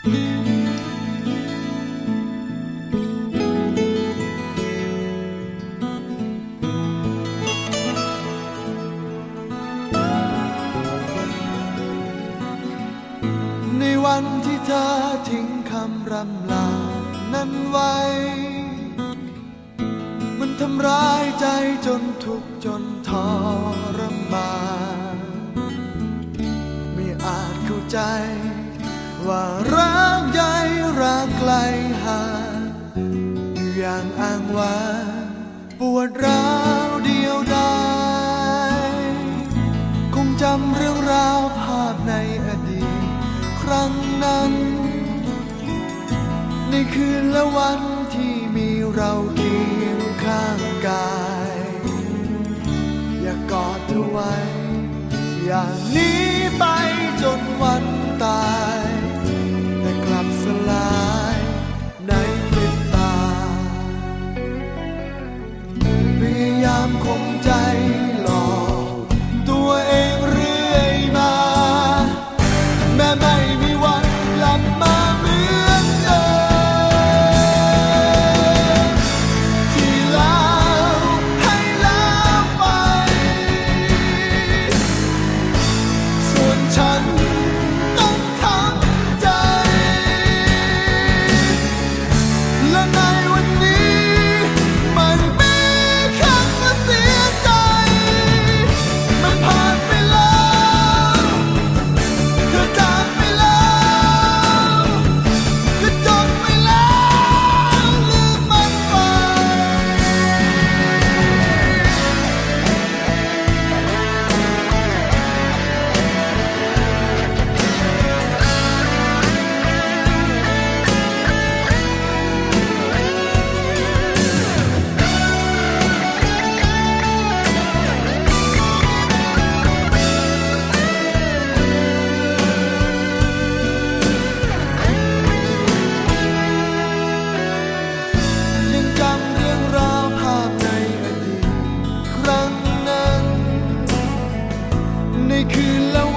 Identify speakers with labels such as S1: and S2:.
S1: ในวันที่เธอทิ้งคำรำลา นั้นไว้ มันทำร้ายใจจนทุกข์จนทรมานไม่อาจเข้าใจ ว่ารักใหญ่รักไกลห่างอยู่อย่างอ้างว้างปวดร้าวเดียวดายคงจำเรื่องราวภาพในอดีตครั้งนั้น ในคืนและวันที่มีเราเคียงข้างกาย อย่ากอดเธอไว้ อย่างนี้ could long